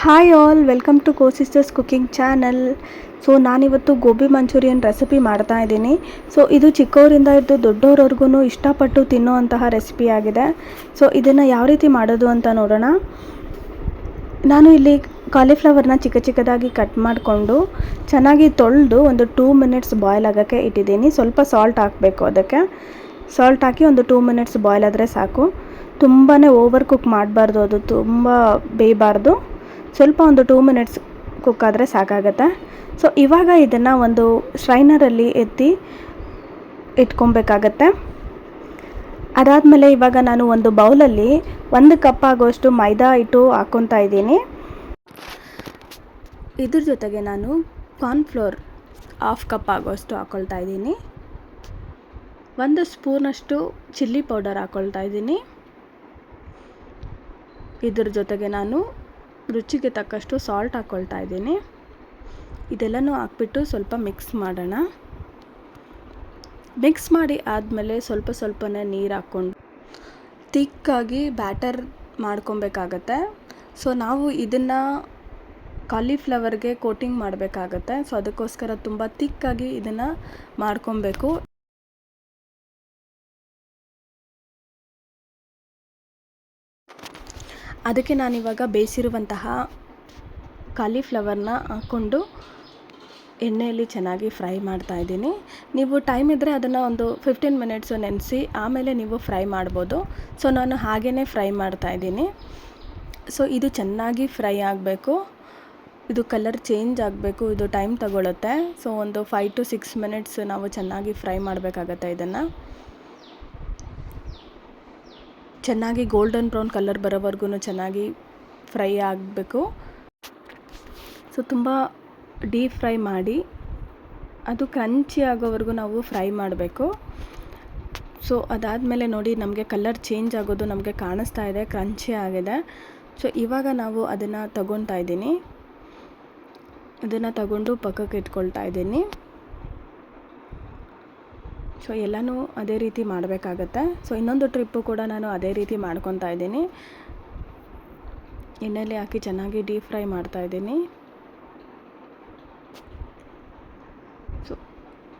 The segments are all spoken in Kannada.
Hi all welcome to co sisters cooking channel so ನಾನಿವತ್ತು ಗೋಬಿ ಮಂಚೂರಿಯನ್ ರೆಸಿಪಿ ಮಾಡ್ತಾ ಇದ್ದೀನಿ. ಸೊ ಇದು ಚಿಕ್ಕವರಿಂದ ಇದ್ದು ದೊಡ್ಡವ್ರವ್ರಿಗೂ ಇಷ್ಟಪಟ್ಟು ತಿನ್ನುವಂತಹ ರೆಸಿಪಿ ಆಗಿದೆ. ಸೊ ಇದನ್ನು ಯಾವ ರೀತಿ ಮಾಡೋದು ಅಂತ ನೋಡೋಣ. ನಾನು ಇಲ್ಲಿ ಕಾಲಿಫ್ಲವರ್ನ ಚಿಕ್ಕ ಚಿಕ್ಕದಾಗಿ ಕಟ್ ಮಾಡಿಕೊಂಡು ಚೆನ್ನಾಗಿ ತೊಳೆದು ಒಂದು ಟೂ ಮಿನಿಟ್ಸ್ ಬಾಯ್ಲ್ ಆಗೋಕ್ಕೆ ಇಟ್ಟಿದ್ದೀನಿ. ಸ್ವಲ್ಪ ಸಾಲ್ಟ್ ಹಾಕಬೇಕು ಅದಕ್ಕೆ. ಸಾಲ್ಟ್ ಹಾಕಿ ಒಂದು ಟೂ ಮಿನಿಟ್ಸ್ ಬಾಯ್ಲ್ ಆದರೆ ಸಾಕು. ತುಂಬಾ ಓವರ್ ಕುಕ್ ಮಾಡಬಾರ್ದು ಅದು. ತುಂಬ ಬೇಯಬಾರ್ದು ಸ್ವಲ್ಪ ಒಂದು ಟೂ ಮಿನಿಟ್ಸ್ ಕುಕ್ ಆದರೆ ಸಾಕಾಗತ್ತೆ? ಸೊ ಇವಾಗ ಇದನ್ನು ಒಂದು ಸ್ಟ್ರೈನರಲ್ಲಿ ಎತ್ತಿ ಇಟ್ಕೊಬೇಕಾಗತ್ತೆ. ಅದಾದಮೇಲೆ ಇವಾಗ ನಾನು ಒಂದು ಬೌಲಲ್ಲಿ ಒಂದು ಕಪ್ ಆಗೋಷ್ಟು ಮೈದಾ ಹಿಟ್ಟು ಹಾಕ್ಕೊತಾ ಇದ್ದೀನಿ. ಇದ್ರ ಜೊತೆಗೆ ನಾನು ಕಾರ್ನ್ಫ್ಲೋರ್ ಹಾಫ್ ಕಪ್ ಆಗೋಷ್ಟು ಹಾಕ್ಕೊಳ್ತಾ ಇದ್ದೀನಿ. ಒಂದು ಸ್ಪೂನಷ್ಟು ಚಿಲ್ಲಿ ಪೌಡರ್ ಹಾಕ್ಕೊಳ್ತಾ ಇದ್ದೀನಿ. ಇದ್ರ ಜೊತೆಗೆ ನಾನು ರುಚಿಗೆ ತಕ್ಕಷ್ಟು ಸಾಲ್ಟ್ ಹಾಕ್ಕೊಳ್ತಾ ಇದ್ದೀನಿ. ಇದೆಲ್ಲನೂ ಹಾಕ್ಬಿಟ್ಟು ಸ್ವಲ್ಪ ಮಿಕ್ಸ್ ಮಾಡೋಣ. ಮಿಕ್ಸ್ ಮಾಡಿ ಆದಮೇಲೆ ಸ್ವಲ್ಪ ಸ್ವಲ್ಪನೇ ನೀರು ಹಾಕ್ಕೊಂಡು ತಿಕ್ಕಾಗಿ ಬ್ಯಾಟರ್ ಮಾಡ್ಕೊಬೇಕಾಗತ್ತೆ. ಸೊ ನಾವು ಇದನ್ನು ಕಾಲಿಫ್ಲವರ್ಗೆ ಕೋಟಿಂಗ್ ಮಾಡಬೇಕಾಗತ್ತೆ. ಸೊ ಅದಕ್ಕೋಸ್ಕರ ತುಂಬ ತಿಕ್ಕಾಗಿ ಇದನ್ನು ಮಾಡ್ಕೊಬೇಕು. ಅದಕ್ಕೆ ನಾನಿವಾಗ ಬೇಯಿಸಿರುವಂತಹ ಕಾಲಿಫ್ಲವರ್ನ ಹಾಕ್ಕೊಂಡು ಎಣ್ಣೆಯಲ್ಲಿ ಚೆನ್ನಾಗಿ ಫ್ರೈ ಮಾಡ್ತಾ ಇದ್ದೀನಿ. ನೀವು ಟೈಮ್ ಇದ್ದರೆ ಅದನ್ನು ಒಂದು ಫಿಫ್ಟೀನ್ ಮಿನಿಟ್ಸು ನೆನೆಸಿ, ಆಮೇಲೆ ನೀವು ಫ್ರೈ ಮಾಡ್ಬೋದು. ಸೊ ನಾನು ಹಾಗೇ ಫ್ರೈ ಮಾಡ್ತಾ ಇದ್ದೀನಿ. ಸೊ ಇದು ಚೆನ್ನಾಗಿ ಫ್ರೈ ಆಗಬೇಕು. ಇದು ಕಲರ್ ಚೇಂಜ್ ಆಗಬೇಕು. ಇದು ಟೈಮ್ ತಗೊಳುತ್ತೆ. ಸೊ ಒಂದು ಫೈವ್ ಟು ಸಿಕ್ಸ್ ಮಿನಿಟ್ಸ್ ನಾವು ಚೆನ್ನಾಗಿ ಫ್ರೈ ಮಾಡಬೇಕಾಗತ್ತೆ ಇದನ್ನು. ಚೆನ್ನಾಗಿ ಗೋಲ್ಡನ್ ಬ್ರೌನ್ ಕಲರ್ ಬರೋವರೆಗೂ ಚೆನ್ನಾಗಿ ಫ್ರೈ ಆಗಬೇಕು. ಸೊ ತುಂಬ ಡೀಪ್ ಫ್ರೈ ಮಾಡಿ, ಅದು ಕ್ರಂಚಿ ಆಗೋವರೆಗೂ ನಾವು ಫ್ರೈ ಮಾಡಬೇಕು. ಸೊ ಅದಾದಮೇಲೆ ನೋಡಿ, ನಮಗೆ ಕಲರ್ ಚೇಂಜ್ ಆಗೋದು ನಮಗೆ ಕಾಣಿಸ್ತಾ ಇದೆ ಕ್ರಂಚಿ ಆಗಿದೆ. ಸೊ ಇವಾಗ ನಾವು ಅದನ್ನು ತಗೊತಾ ಇದ್ದೀನಿ. ಅದನ್ನು ತಗೊಂಡು ಪಕ್ಕಕ್ಕೆ ಇಟ್ಕೊಳ್ತಾ ಇದ್ದೀನಿ. ಸೊ ಎಲ್ಲನೂ ಅದೇ ರೀತಿ ಮಾಡಬೇಕಾಗತ್ತೆ. ಸೊ ಇನ್ನೊಂದು ಟ್ರಿಪ್ಪು ಕೂಡ ನಾನು ಅದೇ ರೀತಿ ಮಾಡ್ಕೊತಾ ಇದ್ದೀನಿ. ಎಣ್ಣೆಲಿ ಹಾಕಿ ಚೆನ್ನಾಗಿ ಡೀಪ್ ಫ್ರೈ ಮಾಡ್ತಾ ಇದ್ದೀನಿ. ಸೊ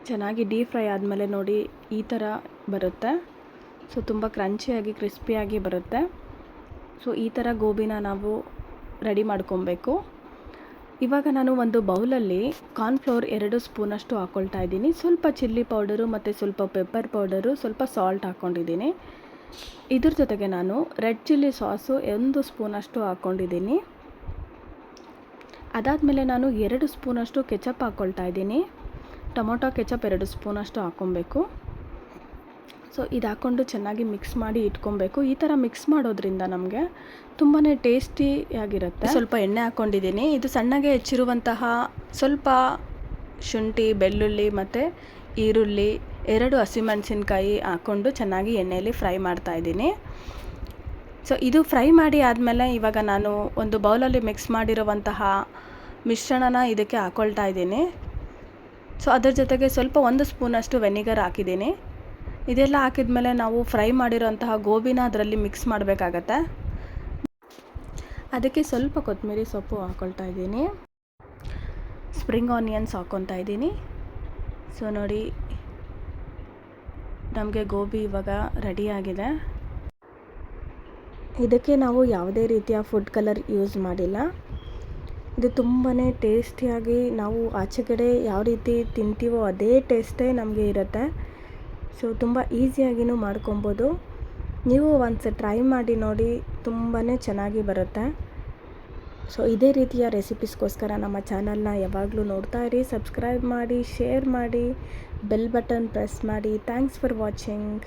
ಚೆನ್ನಾಗಿ ಡೀಪ್ ಫ್ರೈ ಆದಮೇಲೆ ನೋಡಿ ಈ ಥರ ಬರುತ್ತೆ. ಸೊ ತುಂಬ ಕ್ರಂಚಿಯಾಗಿ, ಕ್ರಿಸ್ಪಿಯಾಗಿ ಬರುತ್ತೆ. ಸೊ ಈ ಥರ ಗೋಬಿನ ನಾವು ರೆಡಿ ಮಾಡ್ಕೊಬೇಕು. ಇವಾಗ ನಾನು ಒಂದು ಬೌಲಲ್ಲಿ ಕಾರ್ನ್ಫ್ಲೋರ್ ಎರಡು ಸ್ಪೂನಷ್ಟು ಹಾಕ್ಕೊಳ್ತಾ ಇದ್ದೀನಿ. ಸ್ವಲ್ಪ ಚಿಲ್ಲಿ ಪೌಡರು ಮತ್ತು ಸ್ವಲ್ಪ ಪೆಪ್ಪರ್ ಪೌಡರು, ಸ್ವಲ್ಪ ಸಾಲ್ಟ್ ಹಾಕ್ಕೊಂಡಿದ್ದೀನಿ ಇದ್ರ ಜೊತೆಗೆ ನಾನು ರೆಡ್ ಚಿಲ್ಲಿ ಸಾಸು ಒಂದು ಸ್ಪೂನಷ್ಟು ಹಾಕ್ಕೊಂಡಿದ್ದೀನಿ ಅದಾದಮೇಲೆ ನಾನು ಎರಡು ಸ್ಪೂನಷ್ಟು ಕೆಚಪ್ ಹಾಕ್ಕೊಳ್ತಾ ಇದ್ದೀನಿ. ಟೊಮೊಟೊ ಕೆಚಪ್ ಎರಡು ಸ್ಪೂನಷ್ಟು ಹಾಕ್ಕೊಬೇಕು ಸೊ ಇದು ಹಾಕ್ಕೊಂಡು ಚೆನ್ನಾಗಿ ಮಿಕ್ಸ್ ಮಾಡಿ ಇಟ್ಕೊಬೇಕು. ಈ ಥರ ಮಿಕ್ಸ್ ಮಾಡೋದ್ರಿಂದ ನಮಗೆ ತುಂಬಾ ಟೇಸ್ಟಿಯಾಗಿರುತ್ತೆ ಸ್ವಲ್ಪ ಎಣ್ಣೆ ಹಾಕ್ಕೊಂಡಿದ್ದೀನಿ ಇದು ಸಣ್ಣಗೆ ಹೆಚ್ಚಿರುವಂತಹ ಸ್ವಲ್ಪ ಶುಂಠಿ, ಬೆಳ್ಳುಳ್ಳಿ ಮತ್ತು ಈರುಳ್ಳಿ ಎರಡು ಹಸಿಮೆಣಸಿನ್ಕಾಯಿ ಹಾಕ್ಕೊಂಡು ಚೆನ್ನಾಗಿ ಎಣ್ಣೆಯಲ್ಲಿ ಫ್ರೈ ಮಾಡ್ತಾಯಿದ್ದೀನಿ ಸೊ ಇದು ಫ್ರೈ ಮಾಡಿ ಆದಮೇಲೆ ಇವಾಗ ನಾನು ಒಂದು ಬೌಲಲ್ಲಿ ಮಿಕ್ಸ್ ಮಾಡಿರುವಂತಹ ಮಿಶ್ರಣನ ಇದಕ್ಕೆ ಹಾಕ್ಕೊಳ್ತಾ ಇದ್ದೀನಿ. ಸೊ ಅದರ ಜೊತೆಗೆ ಸ್ವಲ್ಪ ಒಂದು ಸ್ಪೂನಷ್ಟು ವೆನಿಗರ್ ಹಾಕಿದ್ದೀನಿ. ಇದೆಲ್ಲ ಹಾಕಿದ್ಮೇಲೆ ನಾವು ಫ್ರೈ ಮಾಡಿರೋಂತಹ ಗೋಬಿನ ಅದರಲ್ಲಿ ಮಿಕ್ಸ್ ಮಾಡಬೇಕಾಗತ್ತೆ. ಅದಕ್ಕೆ ಸ್ವಲ್ಪ ಕೊತ್ತಂಬರಿ ಸೊಪ್ಪು ಹಾಕ್ಕೊಳ್ತಾ ಇದ್ದೀನಿ. ಸ್ಪ್ರಿಂಗ್ ಆನಿಯನ್ಸ್ ಹಾಕ್ಕೊತಾ ಇದ್ದೀನಿ. ಸೊ ನೋಡಿ, ನಮಗೆ ಗೋಬಿ ಇವಾಗ ರೆಡಿಯಾಗಿದೆ ಇದಕ್ಕೆ ನಾವು ಯಾವುದೇ ರೀತಿಯ ಫುಡ್ ಕಲರ್ ಯೂಸ್ ಮಾಡಿಲ್ಲ. ಇದು ತುಂಬಾ ಟೇಸ್ಟಿಯಾಗಿ ನಾವು ಆಚೆಗಡೆ ಯಾವ ರೀತಿ ತಿಂತೀವೋ ಅದೇ ಟೇಸ್ಟೇ ನಮಗೆ ಇರುತ್ತೆ. ಸೊ, ತುಂಬ ಈಸಿಯಾಗಿಯೂ ಮಾಡ್ಕೊಬೋದು. ನೀವು ಒಂದ್ಸ ಟ್ರೈ ಮಾಡಿ ನೋಡಿ ತುಂಬಾ ಚೆನ್ನಾಗಿ ಬರುತ್ತೆ. ಸೊ, ಇದೇ ರೀತಿಯ ರೆಸಿಪೀಸ್ಗೋಸ್ಕರ ನಮ್ಮ ಚಾನಲ್ನ ಯಾವಾಗಲೂ ನೋಡ್ತಾ ಇರಿ. ಸಬ್ಸ್ಕ್ರೈಬ್ ಮಾಡಿ, ಶೇರ್ ಮಾಡಿ, ಬೆಲ್ ಬಟನ್ ಪ್ರೆಸ್ ಮಾಡಿ. Thanks for watching.